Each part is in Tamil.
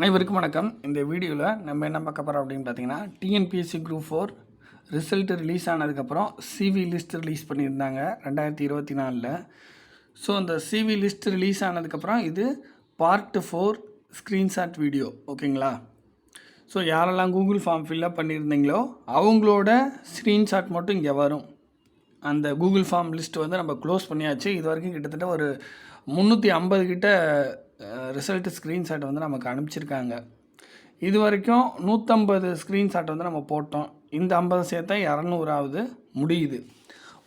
அனைவருக்கும் வணக்கம். இந்த வீடியோவில் நம்ம என்ன பார்க்க போகிறோம் அப்படின்னு பார்த்தீங்கன்னா TNPSC group four result release ஆனதுக்கப்புறம் சிவி லிஸ்ட் ரிலீஸ் பண்ணியிருந்தாங்க ரெண்டாயிரத்தி இருபத்தி நாலில். ஸோ அந்த சிவி லிஸ்ட் ரிலீஸ் ஆனதுக்கப்புறம் இது பார்ட் ஃபோர் ஸ்க்ரீன்ஷாட் வீடியோ ஓகேங்களா? ஸோ யாரெல்லாம் கூகுள் ஃபார்ம் ஃபில்அப் பண்ணியிருந்தீங்களோ அவங்களோட ஸ்க்ரீன்ஷாட் மட்டும் இங்கே வரும். அந்த கூகுள் ஃபார்ம் லிஸ்ட் வந்து நம்ம க்ளோஸ் பண்ணியாச்சு. இது வரைக்கும் கிட்டத்தட்ட ஒரு முந்நூற்றி ஐம்பது கிட்ட ரிசல்ட்டு ஸ்க்ரீன்ஷாட் வந்து நமக்கு அனுப்பிச்சிருக்காங்க. இது வரைக்கும் நூற்றம்பது ஸ்க்ரீன்ஷாட் வந்து நம்ம போட்டோம். இந்த ஐம்பது சேர்த்தா இரநூறாவது முடியுது.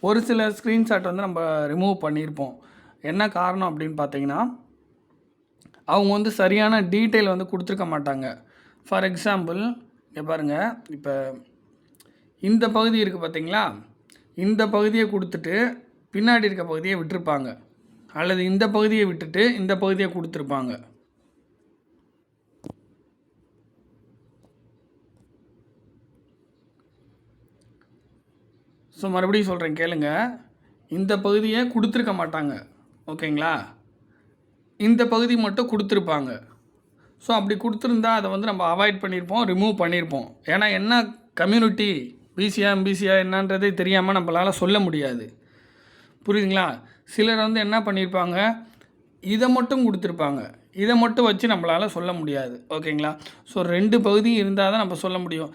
ஒரு சில ஸ்க்ரீன்ஷாட் வந்து நம்ம ரிமூவ் பண்ணியிருப்போம். என்ன காரணம் அப்படின்னு பார்த்தீங்கன்னா அவங்க வந்து சரியான டீட்டெயில் வந்து கொடுத்துருக்க மாட்டாங்க. ஃபார் எக்ஸாம்பிள் இங்கே பாருங்கள் இப்போ இந்த பகுதி இருக்குது பார்த்தீங்களா? இந்த பகுதியை கொடுத்துட்டு பின்னாடி இருக்க பகுதியை விட்டுருப்பாங்க. அல்லது இந்த பகுதியை விட்டுட்டு இந்த பகுதியை கொடுத்துருப்பாங்க. ஸோ மறுபடியும் சொல்கிறேன் கேளுங்க. இந்த பகுதியை கொடுத்துருக்க மாட்டாங்க. ஓகேங்களா? இந்த பகுதி மட்டும் கொடுத்துருப்பாங்க. ஸோ அப்படி கொடுத்துருந்தா அதை வந்து நம்ம அவாய்ட் பண்ணியிருப்போம் ரிமூவ் பண்ணியிருப்போம் ஏன்னா என்ன கம்யூனிட்டி பிசியா எம்பிசியா என்னன்றதே தெரியாமல் நம்மளால் சொல்ல முடியாது. புரியுதுங்களா? சிலர் வந்து என்ன பண்ணியிருப்பாங்க இதை மட்டும் கொடுத்துருப்பாங்க. இதை மட்டும் வச்சு நம்மளால் சொல்ல முடியாது. ஓகேங்களா? ஸோ ரெண்டு பகுதி இருந்தால் தான் நம்ம சொல்ல முடியும்.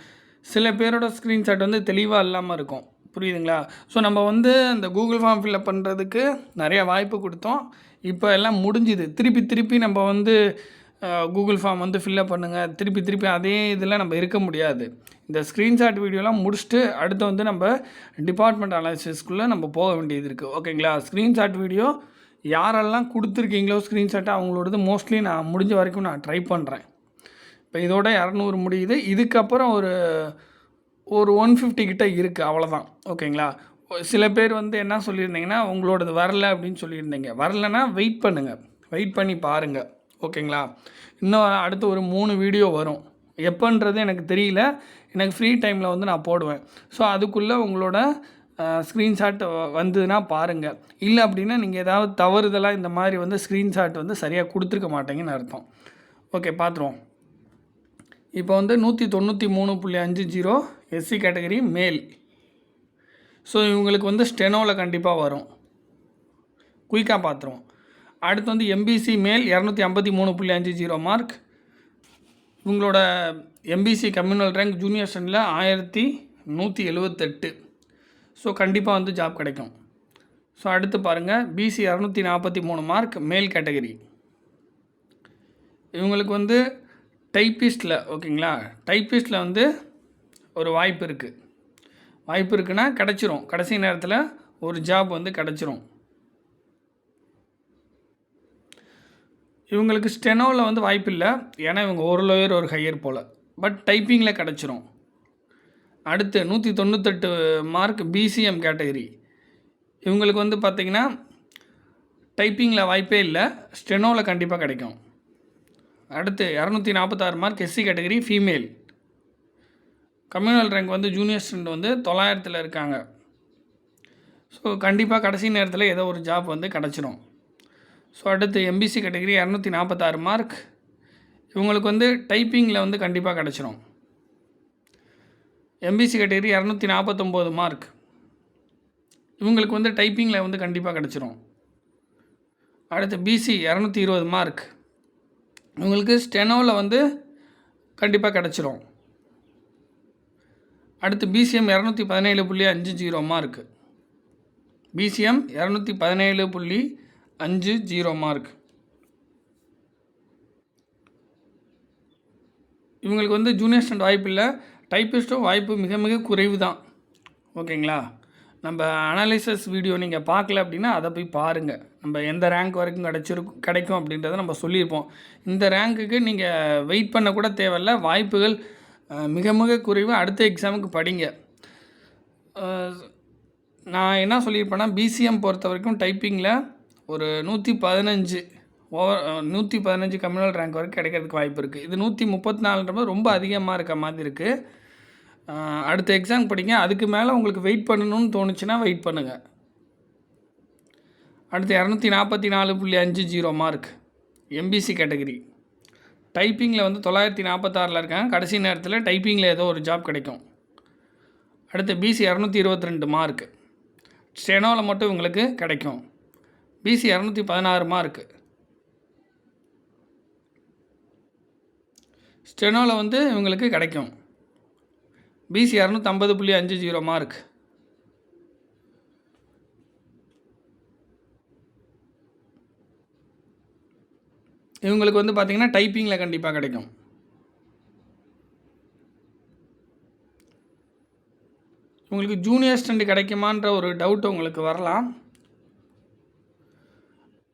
சில பேரோட ஸ்க்ரீன்ஷாட் வந்து தெளிவாக இல்லாமல் இருக்கும். புரியுதுங்களா? ஸோ நம்ம வந்து அந்த கூகுள் ஃபார்ம் ஃபில்அப் பண்ணுறதுக்கு நிறைய வாய்ப்பு கொடுத்தோம். இப்போ எல்லாம் முடிஞ்சுது. திருப்பி திருப்பி நம்ம வந்து கூகுள் ஃபார்ம் வந்து ஃபில்அப் பண்ணுங்கள் திருப்பி திருப்பி அதே இதில் நம்ம இருக்க முடியாது. இந்த ஸ்க்ரீன்ஷாட் வீடியோலாம் முடிச்சுட்டு அடுத்து வந்து நம்ம டிபார்ட்மெண்ட் அனாலிசிஸ்க்குள்ளே நம்ம போக வேண்டியது இருக்குது ஓகேங்களா? ஸ்க்ரீன்ஷாட் வீடியோ யாரெல்லாம் கொடுத்துருக்கீங்களோ ஸ்க்ரீன்ஷாட்டை அவங்களோடது மோஸ்ட்லி நான் முடிஞ்ச வரைக்கும் நான் ட்ரை பண்ணுறேன் இப்போ இதோட இரநூறு முடியுது. இதுக்கப்புறம் ஒரு ஒரு ஒன் ஃபிஃப்டி கிட்டே இருக்குது அவ்வளோதான் ஓகேங்களா? சில பேர் வந்து என்ன சொல்லியிருந்தீங்கன்னா உங்களோடது வரல அப்படின்னு சொல்லியிருந்தீங்க. வரலன்னா வெயிட் பண்ணுங்கள் வெயிட் பண்ணி பாருங்கள் ஓகேங்களா? இன்னும் அடுத்து ஒரு மூணு வீடியோ வரும். எப்போன்றது எனக்கு தெரியல. எனக்கு ஃப்ரீ டைமில் வந்து நான் போடுவேன். ஸோ அதுக்குள்ளே உங்களோட ஸ்க்ரீன்ஷாட் வந்ததுன்னா பாருங்கள் இல்லை அப்படின்னா நீங்கள் ஏதாவது தவறுதலாக இந்த மாதிரி வந்து ஸ்க்ரீன்ஷாட் வந்து சரியாக கொடுத்துருக்க மாட்டேங்கன்னு அர்த்தம். ஓகே பார்த்துருவோம் இப்போ வந்து நூற்றி தொண்ணூற்றி மூணு புள்ளி அஞ்சு ஜீரோ எஸ்சி கேட்டகரி மேல் ஸோ இவங்களுக்கு வந்து ஸ்டெனோவில் கண்டிப்பாக வரும். குயிக்காக பார்த்துருவோம் அடுத்து வந்து எம்பிசி மேல் இரநூத்தி ஐம்பத்தி மூணு புள்ளி அஞ்சு ஜீரோ மார்க். இவங்களோட எம்பிசி கம்யூனல் ரேங்க் ஜூனியர் ஸ்டண்டில் ஆயிரத்தி நூற்றி எழுவத்தெட்டு. ஸோ கண்டிப்பாக வந்து ஜாப் கிடைக்கும். ஸோ அடுத்து பாருங்கள் பிசி இரநூத்தி நாற்பத்தி மூணு மார்க் மேல் கேட்டகரி இவங்களுக்கு வந்து டைப்பிஸ்டில் ஓகேங்களா? டைப்பிஸ்டில் வந்து ஒரு வாய்ப்பு இருக்குது வாய்ப்பு இருக்குன்னா கிடச்சிரும். கடைசி நேரத்தில் ஒரு ஜாப் வந்து கிடச்சிரும். இவங்களுக்கு ஸ்டெனோவில் வந்து வாய்ப்பு இல்லை ஏன்னா இவங்க ஒரு லோயர் ஒரு ஹையர் போல். பட் டைப்பிங்கில் கிடச்சிரும். அடுத்து நூற்றி தொண்ணூத்தெட்டு மார்க் பிசிஎம் கேட்டகரி இவங்களுக்கு வந்து பார்த்திங்கன்னா டைப்பிங்கில் வாய்ப்பே இல்லை. ஸ்டெனோவில் கண்டிப்பாக கிடைக்கும். அடுத்து இரநூத்தி நாற்பத்தாறு mark SC category female communal rank வந்து ஜூனியர் ஸ்டூடெண்ட் வந்து தொள்ளாயிரத்தில் இருக்காங்க. ஸோ கண்டிப்பாக கடைசி நேரத்தில் ஏதோ ஒரு ஜாப் வந்து கிடச்சிரும். ஸோ அடுத்து எம்பிசி கேட்டகரி இரநூத்தி நாற்பத்தாறு மார்க் இவங்களுக்கு வந்து டைப்பிங்கில் வந்து கண்டிப்பாக கிடச்சிரும். எம்பிசி கேட்டகரி இரநூத்தி நாற்பத்தொம்போது மார்க் இவங்களுக்கு வந்து டைப்பிங்கில் வந்து கண்டிப்பாக கிடச்சிரும். அடுத்து பிசி இரநூத்தி இருபது மார்க் இவங்களுக்கு ஸ்டெனோவில் வந்து கண்டிப்பாக கிடச்சிரும். அடுத்து பிசிஎம் இரநூத்தி பதினேழு புள்ளி அஞ்சு ஜீரோ மார்க் பிசிஎம் இரநூத்தி பதினேழு புள்ளி அஞ்சு ஜீரோ மார்க் இவங்களுக்கு வந்து ஜூனியர் ஸ்டண்ட் வாய்ப்பு இல்லை. டைப்பிஸ்ட்டும் வாய்ப்பு மிக மிக குறைவு தான் ஓகேங்களா? நம்ம அனாலிசிஸ் வீடியோ நீங்கள் பார்க்கல அப்படின்னா அதை போய் பாருங்கள் நம்ம எந்த ரேங்க் வரைக்கும் கிடச்சிருக்கும் கிடைக்கும் அப்படின்றத நம்ம சொல்லியிருப்போம். இந்த ரேங்க்குக்கு நீங்கள் வெயிட் பண்ண கூட தேவையில்ல. வாய்ப்புகள் மிக மிக குறைவு. அடுத்த எக்ஸாமுக்கு படிங்க. நான் என்ன சொல்லியிருப்பேன்னா பிசிஎம் பொறுத்த வரைக்கும் டைப்பிங்கில் ஒரு நூற்றி பதினஞ்சு ஓவர் நூற்றி பதினஞ்சு கம்யூனல் ரேங்க் வரைக்கும் கிடைக்கிறதுக்கு வாய்ப்பு இருக்குது இது நூற்றி முப்பத்தி நாலுன்றது ரொம்ப அதிகமாக இருக்க மாதிரி இருக்குது அடுத்த எக்ஸாம் படிங்க. அதுக்கு மேலே உங்களுக்கு வெயிட் பண்ணணும்னு தோணுச்சுன்னா வெயிட் பண்ணுங்கள் அடுத்து இரநூத்தி நாற்பத்தி நாலு புள்ளி அஞ்சு ஜீரோ மார்க் எம்பிசி கேட்டகரி டைப்பிங்கில் வந்து தொள்ளாயிரத்தி நாற்பத்தாறில் இருக்காங்க. கடைசி நேரத்தில் டைப்பிங்கில் ஏதோ ஒரு ஜாப் கிடைக்கும். அடுத்து பிசி இரநூத்தி இருபத்தி ரெண்டு மார்க்கு ஸ்டெனோவில் மட்டும் இவங்களுக்கு கிடைக்கும். பிசி இரநூத்தி பதினாறு மார்க்கு. ஸ்டெனோவில் வந்து இவங்களுக்கு கிடைக்கும். பிசி இரநூத்தம்பது புள்ளி அஞ்சு ஜீரோ மார்க். இவங்களுக்கு வந்து பார்த்திங்கன்னா டைப்பிங்கில் கண்டிப்பாக கிடைக்கும். உங்களுக்கு ஜூனியர் ஸ்டண்ட் கிடைக்குமான்ற ஒரு டவுட் உங்களுக்கு வரலாம்.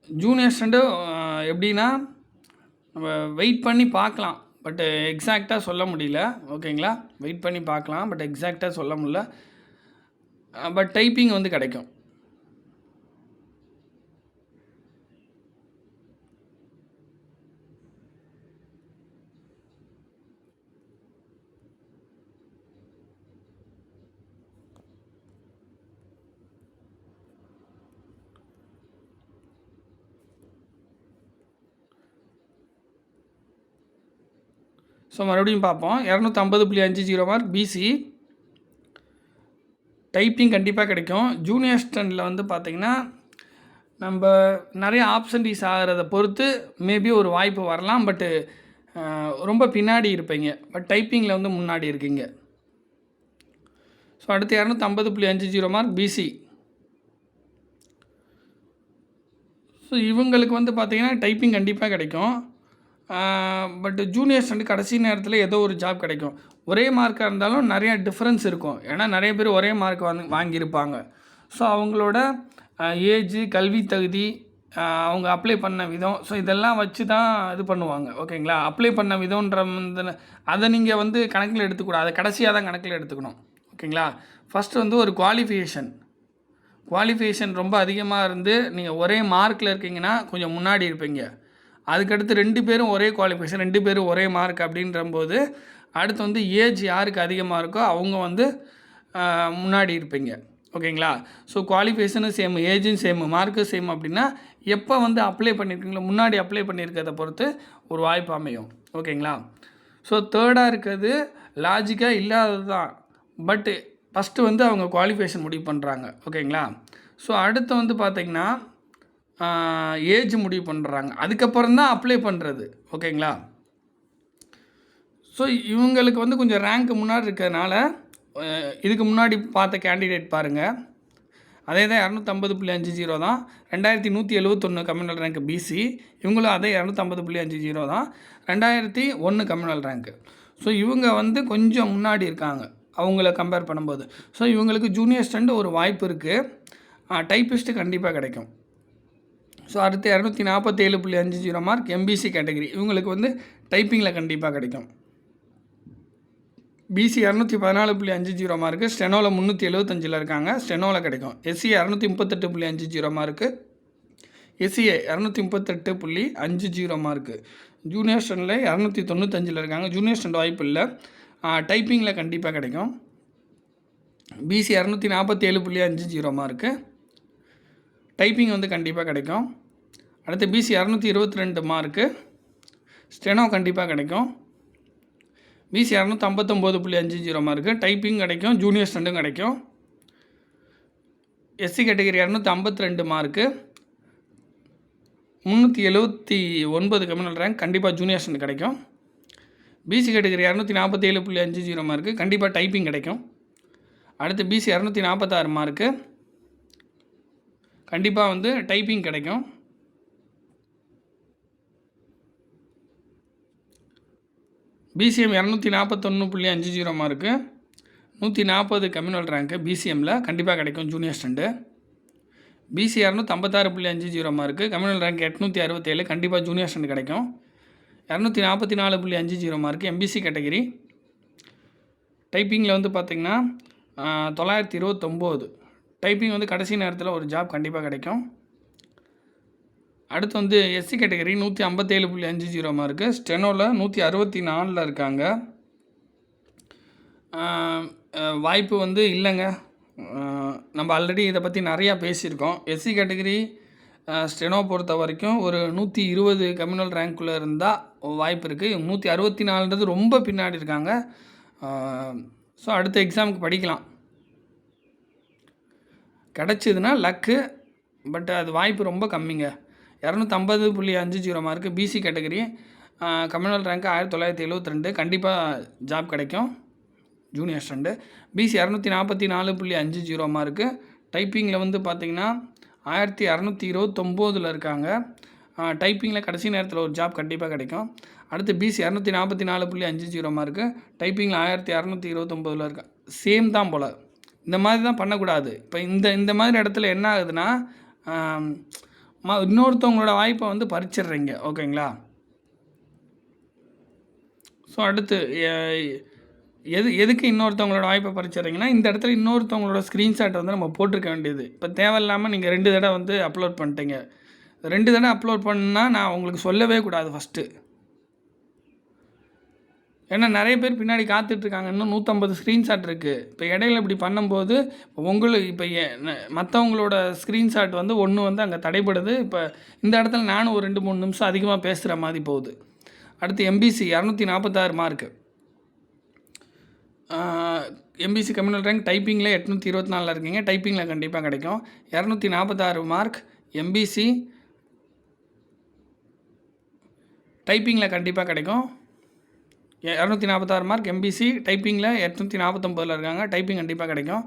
ஜூனியர் ஸ்டண்டு எப்படின்னா நம்ம வெயிட் பண்ணி பார்க்கலாம். பட் எக்ஸாக்டாக சொல்ல முடியல. ஓகேங்களா வெயிட் பண்ணி பார்க்கலாம். பட் எக்ஸாக்டாக சொல்ல முடியல. பட் டைப்பிங் வந்து கிடைக்கும். ஸோ மறுபடியும் பார்ப்போம். இரநூத்தம்பது புள்ளி அஞ்சு ஜீரோ மார்க் பிசி டைப்பிங் கண்டிப்பாக கிடைக்கும். ஜூனியர் ஸ்டண்டில் வந்து பார்த்திங்கன்னா நம்ம நிறைய ஆப்ஷன்டீஸ் ஆகிறத பொறுத்து மேபி ஒரு வாய்ப்பு வரலாம். பட்டு ரொம்ப பின்னாடி இருப்பீங்க. பட் டைப்பிங்கில் வந்து முன்னாடி இருக்கீங்க. ஸோ அடுத்து இரநூத்தம்பது புள்ளி அஞ்சு ஜீரோ மார்க் பிசி ஸோ இவங்களுக்கு வந்து பார்த்திங்கன்னா டைப்பிங் கண்டிப்பாக கிடைக்கும். பட் ஜூனியர்ஸ் வந்து கடைசி நேரத்தில் ஏதோ ஒரு ஜாப் கிடைக்கும். ஒரே மார்க்காக இருந்தாலும் நிறையா டிஃப்ரென்ஸ் இருக்கும். ஏன்னா நிறைய பேர் ஒரே மார்க் வந்து வாங்கியிருப்பாங்க. ஸோ அவங்களோட ஏஜு கல்வி தகுதி அவங்க அப்ளை பண்ண விதம் ஸோ இதெல்லாம் வச்சு தான் இது பண்ணுவாங்க. ஓகேங்களா அப்ளை பண்ண விதம்ன்ற வந்து அதை நீங்கள் வந்து கணக்கில் எடுத்துக்கூடாது. அதை கடைசியாக தான் கணக்கில் எடுத்துக்கணும். ஓகேங்களா ஃபஸ்ட்டு வந்து ஒரு குவாலிஃபிகேஷன் குவாலிஃபிகேஷன் ரொம்ப அதிகமாக இருந்து நீங்கள் ஒரே மார்க்கில் இருக்கீங்கன்னா கொஞ்சம் முன்னாடி இருப்பீங்க. அதுக்கடுத்து ரெண்டு பேரும் ஒரே குவாலிஃபிகேஷன் ரெண்டு பேரும் ஒரே மார்க் அப்படின்றம்போது அடுத்து வந்து ஏஜ் யாருக்கு அதிகமாக இருக்கோ அவங்க வந்து முன்னாடி இருப்பீங்க. ஓகேங்களா? ஸோ குவாலிஃபிகேஷனும் சேம் ஏஜும் சேம் மார்க்கும் சேம் அப்படின்னா எப்போ வந்து அப்ளை பண்ணியிருக்கீங்களோ முன்னாடி அப்ளை பண்ணியிருக்கிறத பொறுத்து ஒரு வாய்ப்பு அமையும். ஓகேங்களா? ஸோ தேர்டாக இருக்கிறது லாஜிக்காக இல்லாதது தான். பட்டு ஃபஸ்ட்டு வந்து அவங்க குவாலிஃபிகேஷன் முடிவு பண்ணுறாங்க ஓகேங்களா? ஸோ அடுத்து வந்து பார்த்திங்கன்னா ஏஜ் முடிவு பண்ணுறாங்க அதுக்கப்புறம் தான் அப்ளை பண்ணுறது ஓகேங்களா? ஸோ இவங்களுக்கு வந்து கொஞ்சம் ரேங்க் முன்னாடி இருக்கிறதுனால இதுக்கு முன்னாடி பார்த்த கேண்டிடேட் பாருங்கள் அதே தான் இரநூத்தம்பது புள்ளி அஞ்சு ஜீரோ தான். ரெண்டாயிரத்தி நூற்றி எழுபத்தொன்று கம்யூனல் ரேங்க் பிசி இவங்களும் அதே இரநூத்தம்பது புள்ளி அஞ்சு ஜீரோ தான். ரெண்டாயிரத்தி ஒன்று கம்யூனல் ரேங்க்கு ஸோ இவங்க வந்து கொஞ்சம் முன்னாடி இருக்காங்க. அவங்கள கம்பேர் பண்ணும்போது. ஸோ இவங்களுக்கு ஜூனியர் ஸ்டண்ட் ஒரு வாய்ப்பு இருக்குது டைப்பிஸ்ட்டு கண்டிப்பாக கிடைக்கும். ஸோ அடுத்து இரநூத்தி நாற்பத்தேழு புள்ளி அஞ்சு ஜீரோ மார்க் எம்பிசி கேட்டகரி இவங்களுக்கு வந்து டைப்பிங்கில் கண்டிப்பாக கிடைக்கும். பிசி இரநூத்தி பதினாலு புள்ளி அஞ்சு ஜீரோ மார்க்கு ஸ்டெனோவில் முந்நூற்றி எழுபத்தஞ்சில் இருக்காங்க ஸ்டெனோவில் கிடைக்கும். எஸ்சி இரநூத்தி முப்பத்தெட்டு புள்ளி அஞ்சு ஜீரோ மார்க்கு எஸ்சிஏ இரநூத்தி முப்பத்தெட்டு புள்ளி அஞ்சு ஜீரோ மார்க்கு ஜூனியர் ஸ்டண்டில் இரநூத்தி தொண்ணூத்தஞ்சில் இருக்காங்க ஜூனியர் ஸ்டண்ட் வாய்ப்பு இல்லை. டைப்பிங்கில் கண்டிப்பாக கிடைக்கும். பிசி இரநூத்தி நாற்பத்தி ஏழு புள்ளி அஞ்சு ஜீரோ மார்க்கு டைப்பிங் வந்து கண்டிப்பாக கிடைக்கும். அடுத்து பிசி இரநூத்தி இருபத்தி ரெண்டு மார்க்கு ஸ்டெனோ கண்டிப்பாக கிடைக்கும். பிசி இரநூத்தி ஐம்பத்தொம்போது புள்ளி அஞ்சு ஜீரோ மார்க்கு டைப்பிங் கிடைக்கும் ஜூனியர் ஸ்டண்டும் கிடைக்கும். எஸ்சி கேட்டகரி இரநூத்தி ஐம்பத்தி ரெண்டு மார்க்கு முந்நூற்றி எழுபத்தி ஒன்பது கம்யூனல் ரேங்க் கண்டிப்பாக ஜூனியர் ஸ்டண்ட் கிடைக்கும். பிசி கேட்டகரி இரநூத்தி நாற்பத்தி ஏழு புள்ளி அஞ்சு ஜீரோ மார்க்கு கண்டிப்பாக டைப்பிங் கிடைக்கும். அடுத்து பிசி இரநூத்தி நாற்பத்தாறு மார்க்கு கண்டிப்பாக வந்து டைப்பிங் கிடைக்கும். பிசிஎம் இரநூத்தி நாற்பத்தொன்று புள்ளி அஞ்சு ஜீரோ மார்க்கு நூற்றி நாற்பது கம்யூனல் ரேங்க்கு பிசிஎம்மில் கண்டிப்பாக கிடைக்கும் ஜூனியர் ஸ்டண்டு பிசி இரநூத்தி ஐம்பத்தாறு புள்ளி அஞ்சு ஜீரோ மார்க்கு கம்யூனல் ரேங்க் எட்நூற்றி அறுபத்தேழு கண்டிப்பாக ஜூனியர் ஸ்டண்டு கிடைக்கும். இரநூத்தி நாற்பத்தி நாலு புள்ளி அஞ்சு ஜீரோ மார்க்கு எம்பிசி கேட்டகிரி டைப்பிங்கில் வந்து பார்த்திங்கன்னா தொள்ளாயிரத்தி இருபத்தொம்போது. டைப்பிங் வந்து கடைசி நேரத்தில் ஒரு ஜாப் கண்டிப்பாக கிடைக்கும். அடுத்து வந்து எஸ்சி கேட்டகரி நூற்றி ஐம்பத்தேழு புள்ளி அஞ்சு ஜீரோ மார்க்கு ஸ்டெனோவில் நூற்றி அறுபத்தி நாலில் இருக்காங்க. வாய்ப்பு வந்து இல்லைங்க. நம்ம ஆல்ரெடி இதை பற்றி நிறையா பேசியிருக்கோம். எஸ்சி கேட்டகரி ஸ்டெனோ பொறுத்த வரைக்கும் ஒரு நூற்றி இருபது கம்யூனல் ரேங்க்குள்ளே இருந்தால் வாய்ப்பு இருக்குது நூற்றி அறுபத்தி நாலுன்றது ரொம்ப பின்னாடி இருக்காங்க. ஸோ அடுத்த எக்ஸாமுக்கு படிக்கலாம். கிடச்சிதுன்னா லக்கு பட் அது வாய்ப்பு ரொம்ப கம்மிங்க. இரநூத்தம்பது புள்ளி அஞ்சு zero mark BC category communal rank ஆயிரத்தி தொள்ளாயிரத்தி எழுபத்தி ரெண்டு. கண்டிப்பாக ஜாப் கிடைக்கும். ஜூனியர் ஸ்டண்டு பிசி இரநூத்தி நாற்பத்தி நாலு புள்ளி அஞ்சு ஜீரோ மார்க்கு டைப்பிங்கில் வந்து பார்த்திங்கன்னா ஆயிரத்தி இரநூத்தி இருபத்தொம்போதில் இருக்காங்க. டைப்பிங்கில் கடைசி நேரத்தில் ஒரு ஜாப் கண்டிப்பாக கிடைக்கும். அடுத்து பிசி இரநூத்தி நாற்பத்தி நாலு புள்ளி அஞ்சு ஜீரோ மார்க்கு டைப்பிங்கில் ஆயிரத்தி இரநூத்தி இருபத்தொம்போதில் இருக்கா சேம் தான் போல். இந்த மாதிரி தான் பண்ணக்கூடாது. இப்போ இந்த இந்த மாதிரி இடத்துல என்ன ஆகுதுன்னா ம இன்னொருத்தவங்களோட வாய்ப்பை வந்து பறிச்சிடுறீங்க. ஓகேங்களா? ஸோ அடுத்து எது எதுக்கு இன்னொருத்தவங்களோட வாய்ப்பை பறிச்சிடுறீங்கன்னா இந்த இடத்துல இன்னொருத்தவங்களோட ஸ்க்ரீன்ஷாட் வந்து நம்ம போட்டிருக்க வேண்டியது. இப்போ தேவையில்லாமல் நீங்கள் ரெண்டு தடவை வந்து அப்லோட் பண்ணிட்டீங்க. ரெண்டு தடவை அப்லோட் பண்ணால் நான் உங்களுக்கு சொல்லவே கூடாது ஃபஸ்ட்டு ஏன்னா நிறைய பேர் பின்னாடி காத்துட்ருக்காங்க. இன்னும் நூற்றம்பது ஸ்க்ரீன்ஷாட் இருக்குது இப்போ இடையில இப்படி பண்ணும்போது உங்களுக்கு இப்போ மற்றவங்களோட ஸ்க்ரீன்ஷாட் வந்து ஒன்று வந்து அங்கே தடைப்படுது இப்போ இந்த இடத்துல நானும் ஒரு ரெண்டு மூணு நிமிஷம் அதிகமாக பேசுகிற மாதிரி போகுது. அடுத்து எம்பிசி இரநூத்தி நாற்பத்தாறு மார்க்கு எம்பிசி கம்யூனல் ரேங்க் டைப்பிங்கில் எட்நூற்றி இருபத்தி நாலில் இருக்கீங்க. டைப்பிங்கில் கண்டிப்பாக கிடைக்கும். இரநூத்தி நாற்பத்தாறு மார்க் எம்பிசி டைப்பிங்கில் கண்டிப்பாக கிடைக்கும். இரநூத்தி நாற்பத்தாறு மார்க் எம்பிசி டைப்பிங்கில் எட்நூற்றி நாற்பத்தொம்பதில் இருக்காங்க. டைப்பிங் கண்டிப்பாக கிடைக்கும்.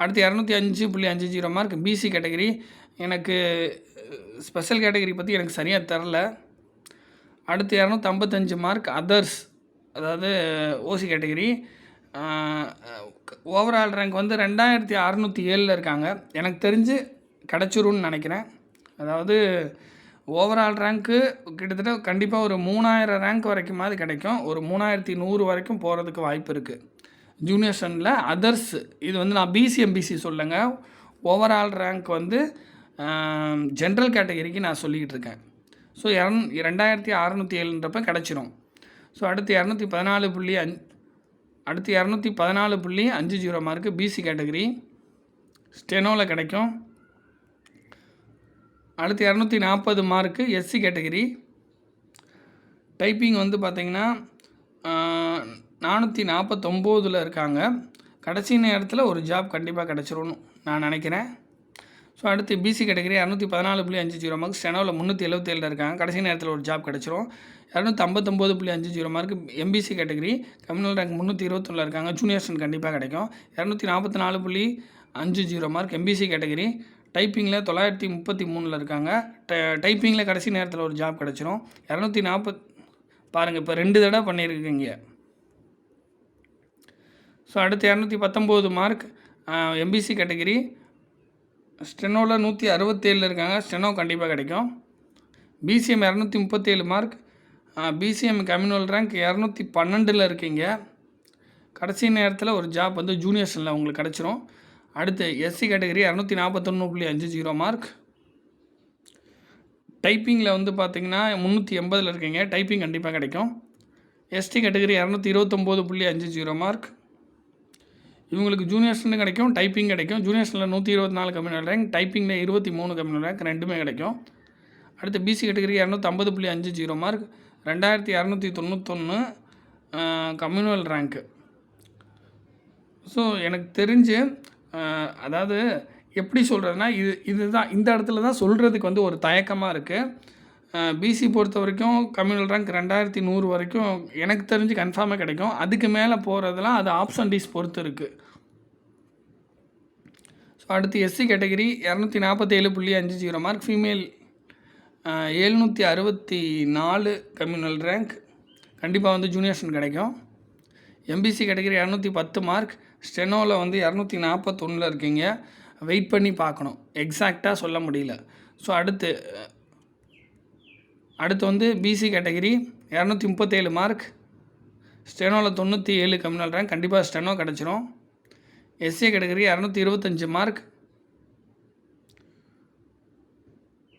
அடுத்து இரநூத்தி அஞ்சு புள்ளி அஞ்சு ஜீரோ மார்க் பிசி கேட்டகரி எனக்கு ஸ்பெஷல் கேட்டகரி பற்றி எனக்கு சரியாக தெரில அடுத்து இரநூத்தம்பத்தஞ்சு மார்க் அதர்ஸ் அதாவது ஓசி கேட்டகரி ஓவரால் ரேங்க் வந்து ரெண்டாயிரத்தி அறநூற்றி ஏழில் இருக்காங்க. எனக்கு தெரிஞ்சு கிடச்சிரும்னு நினைக்கிறேன். அதாவது ஓவரால் ரேங்க்கு கிட்டத்தட்ட கண்டிப்பாக ஒரு மூணாயிரம் ரேங்க் வரைக்குமாவது கிடைக்கும். ஒரு மூணாயிரத்தி நூறு வரைக்கும் போகிறதுக்கு வாய்ப்பு இருக்குது ஜூனியர் ஸ்டண்டில் அதர்ஸ் இது வந்து நான் பிசிஎம்பிசி சொல்லுங்க. ஓவரால் ரேங்க் வந்து ஜென்ரல் கேட்டகரிக்கு நான் சொல்லிக்கிட்டு இருக்கேன். ஸோ இரநூ ரெண்டாயிரத்தி அறநூற்றி ஏழுன்றப்ப கிடச்சிரும். ஸோ அடுத்து இரநூத்தி பதினாலு புள்ளி அஞ் அடுத்து இரநூத்தி பதினாலு புள்ளி அஞ்சு ஜீரோ மார்க்கு பிசி கேட்டகரி ஸ்டெனோவில் கிடைக்கும். அடுத்து இரநூத்தி நாற்பது மார்க்கு எஸ்சி கேட்டகரி டைப்பிங் வந்து பார்த்திங்கன்னா நானூற்றி நாற்பத்தொம்போதில் இருக்காங்க. கடைசி நேரத்தில் ஒரு ஜாப் கண்டிப்பாக கிடச்சிரும்னு நான் நினைக்கிறேன். ஸோ அடுத்து பிசி கேட்டகரி இரநூத்தி பதினாலு புள்ளி அஞ்சு ஜீரோ மார்க் செனோவில் முந்நூற்றி எழுபத்தேழில் இருக்காங்க. கடைசி நேரத்தில் ஒரு ஜாப் கிடச்சிரும். இரநூத்தி ஐம்பத்தொம்போது புள்ளி அஞ்சு zero mark MBC category communal rank முந்நூற்றி இருபத்தொன்னில் இருக்காங்க. ஜூனியர்ஸ்டன் கண்டிப்பாக கிடைக்கும். இரநூத்தி நாற்பத்தி நாலு புள்ளி அஞ்சு ஜீரோ மார்க் எம்பிசி கேட்டகரி டைப்பிங்கில் தொள்ளாயிரத்தி முப்பத்தி மூணில் இருக்காங்க. டைப்பிங்கில் கடைசி நேரத்தில் ஒரு ஜாப் கிடச்சிரும். இரநூத்தி நாற்பத் பாருங்கள் இப்போ ரெண்டு தடவை பண்ணியிருக்கீங்க ஸோ அடுத்து இரநூத்தி பத்தொம்போது மார்க் எம்பிசி கேட்டகிரி ஸ்டெனோவில் நூற்றி அறுபத்தேழில் இருக்காங்க. ஸ்டெனோ கண்டிப்பாக கிடைக்கும். பிசிஎம் இரநூத்தி முப்பத்தேழு மார்க் பிசிஎம் கம்யூனல் ரேங்க் இரநூத்தி பன்னெண்டில் இருக்கீங்க. கடைசி நேரத்தில் ஒரு ஜாப் வந்து ஜூனியர்ஸில் உங்களுக்கு கிடச்சிரும். அடுத்து எஸ்சி கேட்டகரி இரநூத்தி நாற்பத்தொன்று புள்ளி அஞ்சு ஜீரோ மார்க் டைப்பிங்கில் வந்து பார்த்தீங்கன்னா முந்நூற்றி எண்பதில் இருக்கீங்க. டைப்பிங் கண்டிப்பாக கிடைக்கும். எஸ்டி கேட்டகரி இரநூத்தி இருபத்தொம்போது புள்ளி அஞ்சு ஜீரோ மார்க் இவங்களுக்கு ஜூனியர்ஸ்லேருந்து கிடைக்கும் டைப்பிங் கிடைக்கும். ஜூனியர்ஸில் நூற்றி இருபத்தி நாலு கம்யூனல் ரேங்க் டைப்பிங்கில் இருபத்தி மூணு கம்யூனல் ரேங்க் ரெண்டுமே கிடைக்கும். அடுத்து பிசி கேட்டகரி இரநூத்தம்பது புள்ளி அஞ்சு ஜீரோ மார்க் ரெண்டாயிரத்தி இரநூத்தி தொண்ணூத்தொன்று கம்யூனல் ரேங்க்கு ஸோ எனக்கு தெரிஞ்சு அதாவது எப்படி சொல்கிறதுனா இது இதுதான் இந்த இடத்துல தான் சொல்கிறதுக்கு வந்து ஒரு தயக்கமாக இருக்குது பிசி பொறுத்த வரைக்கும் கம்யூனல் ரேங்க் ரெண்டாயிரத்தி நூறு வரைக்கும் எனக்கு தெரிஞ்சு கன்ஃபார்மாக கிடைக்கும். அதுக்கு மேலே போகிறதுலாம் அது ஆப்ஷன் டீஸ் பொறுத்து இருக்குது ஸோ அடுத்து எஸ்சி கேட்டகரி இரநூத்தி நாற்பத்தேழு புள்ளி அஞ்சு ஜீரோ மார்க் ஃபீமேல் எழுநூற்றி அறுபத்தி நாலு கம்யூனல் ரேங்க் கண்டிப்பாக வந்து ஜூனியர்ஷன் கிடைக்கும். எம்பிசி கேட்டகரி இரநூத்தி பத்து மார்க் ஸ்டெனோவில் வந்து இரநூத்தி நாற்பத்தொன்னில் இருக்கீங்க. வெயிட் பண்ணி பார்க்கணும். எக்ஸாக்டாக சொல்ல முடியல. ஸோ அடுத்து அடுத்து வந்து பிசி கேட்டகரி இரநூத்தி முப்பத்தேழு மார்க் ஸ்டெனோவில் தொண்ணூற்றி ஏழு கம்யூனல் ரேங்க் கண்டிப்பாக ஸ்டெனோ கிடச்சிரும் எஸ்சி கேட்டகரி இரநூத்தி இருபத்தஞ்சி மார்க்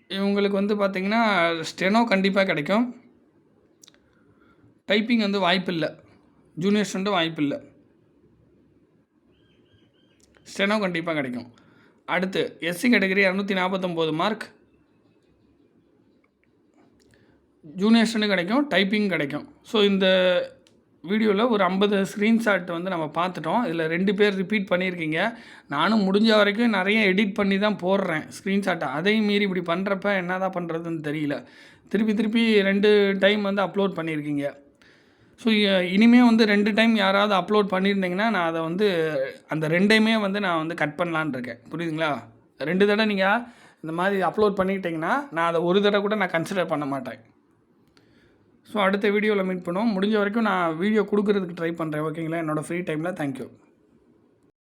இவங்களுக்கு வந்து பார்த்திங்கன்னா ஸ்டெனோ கண்டிப்பாக கிடைக்கும். டைப்பிங் வந்து வாய்ப்பு இல்லை ஜூனியர் ஸ்டூடெண்ட்டு வாய்ப்பு இல்லை ஸ்டெனோ கண்டிப்பாக கிடைக்கும். அடுத்து எஸ்சி கேட்டகரி இரநூத்தி நாற்பத்தொம்போது மார்க் ஜூனியர்ஸ்னு கிடைக்கும் டைப்பிங் கிடைக்கும். ஸோ இந்த வீடியோவில் ஒரு ஐம்பது ஸ்க்ரீன்ஷாட் வந்து நம்ம பார்த்துட்டோம். இதில் ரெண்டு பேர் ரிப்பீட் பண்ணியிருக்கீங்க. நானும் முடிஞ்ச வரைக்கும் நிறைய எடிட் பண்ணி தான் போடுறேன் ஸ்க்ரீன்ஷாட்டை அதையும் மீறி இப்படி பண்ணுறப்ப என்ன தான் பண்ணுறதுன்னு தெரியல. திருப்பி திருப்பி ரெண்டு டைம் வந்து அப்லோட் பண்ணியிருக்கீங்க. ஸோ இனிமேல் வந்து ரெண்டு டைம் யாராவது அப்லோட் பண்ணியிருந்தீங்கன்னா நான் அதை வந்து அந்த ரெண்டையுமே வந்து நான் வந்து கட் பண்ணலான்னு இருக்கேன். புரியுதுங்களா? ரெண்டு தடவை நீங்கள் இந்த மாதிரி அப்லோட் பண்ணிக்கிட்டிங்கன்னா நான் அதை ஒரு தடவை கூட நான் கன்சிடர் பண்ண மாட்டேன். ஸோ அடுத்த வீடியோவில் மீட் பண்ணுவோம். முடிஞ்ச வரைக்கும் நான் வீடியோ கொடுக்குறதுக்கு ட்ரை பண்ணுறேன் ஓகேங்களா என்னோடய ஃப்ரீ டைமில் தேங்க்யூ